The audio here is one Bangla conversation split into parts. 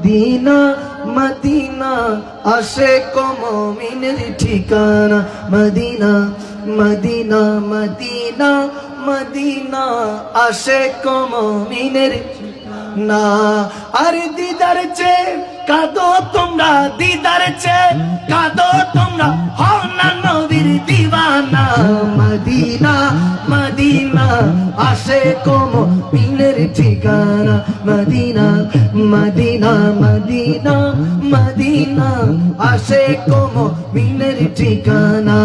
মদিনা মদিনা আসে কমিনের ঠিকানা। মদিনা মদিনা মদিনা মদিনা আসে কমিনের না আর দিদার চে কাদো তোমরা, দিদার চে কাদো তোমরা, হও না নবীর দিওয়ানা মদিনা মদিনা আসে কম পিনের ঠিকানা। মদিনা মদিনা মদিনা মদিনা আসে কম পিনের ঠিকানা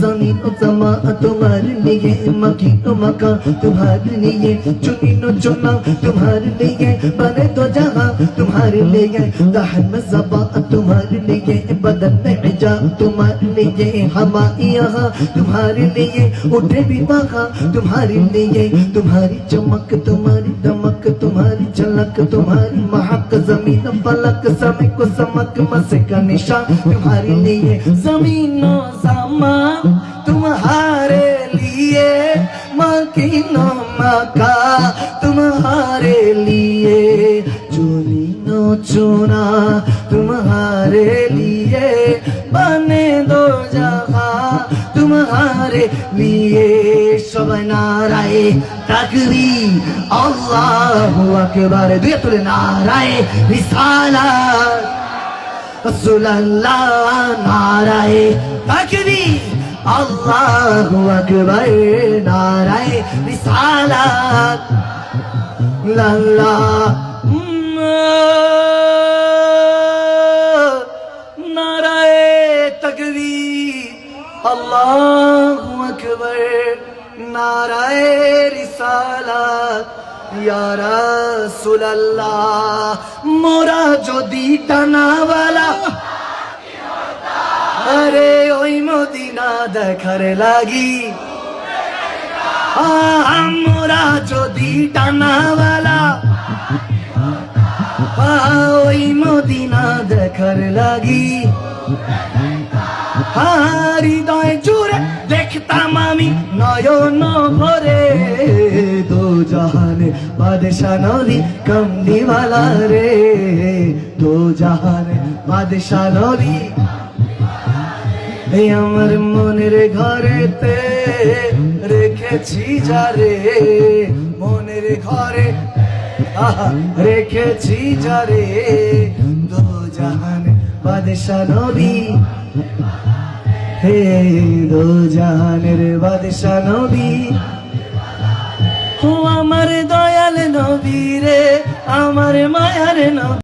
জমিন ও জমা তোমার लिए मकी तो मका तुम्हारे लिए चुनी नो चुना तुम्हारे लिए बने तो जहां तुम्हारे लिए दहन में जबा तुम्हारे लिए बदन में हिजा तुम्हारे लिए हवा यहाँ तुम्हारे लिए उठे भी बागा तुम्हारे लिए तुम्हारी चमक तुम्हारी दमक तुम्हारी झलक तुम्हारी महक जमीन फलक समय को समक मसे का निशान तुम्हारे लिए जमीनों समा तुम्हारे लिए मकीनो मका तुम्हारे लिए चुनी चुना तुम्हारे लिए बने दो जगह तुम्हारे लिए সবাই নারায়ে তাকবি আল্লাহু আকবার দুই তুলে নারায়ে রিসালাত রাসূলুল্লাহ নারায়ে তাকবি আল্লাহু আকবার নারায়ে রিসালাত। লাল্লা নারায়ে তাকবীর। আল্লাহু আকবার নারায়ে রিসালাত। মোরা যদি টানাওয়ালা। আরে ওই মদিনা দেখার লাগি। আমরা যদি টানাওয়ালা। ওই মদিনা দেখার লাগি। হৃদয় জুড়ে দেখতাম আমি নয়ন ভরে। জাহানে বাদশা নদী কমলিওয়ালা রে। দো জাহানে বাদশা নদী এই আমার মনের ঘরেতে রেখেছি যারে মনের ঘরে রেখেছি যারে দো জাহান বাদশা নবী হে, দো জাহানের বাদশা নবী ও আমার দয়াল নবী রে আমার মায়ার নবী।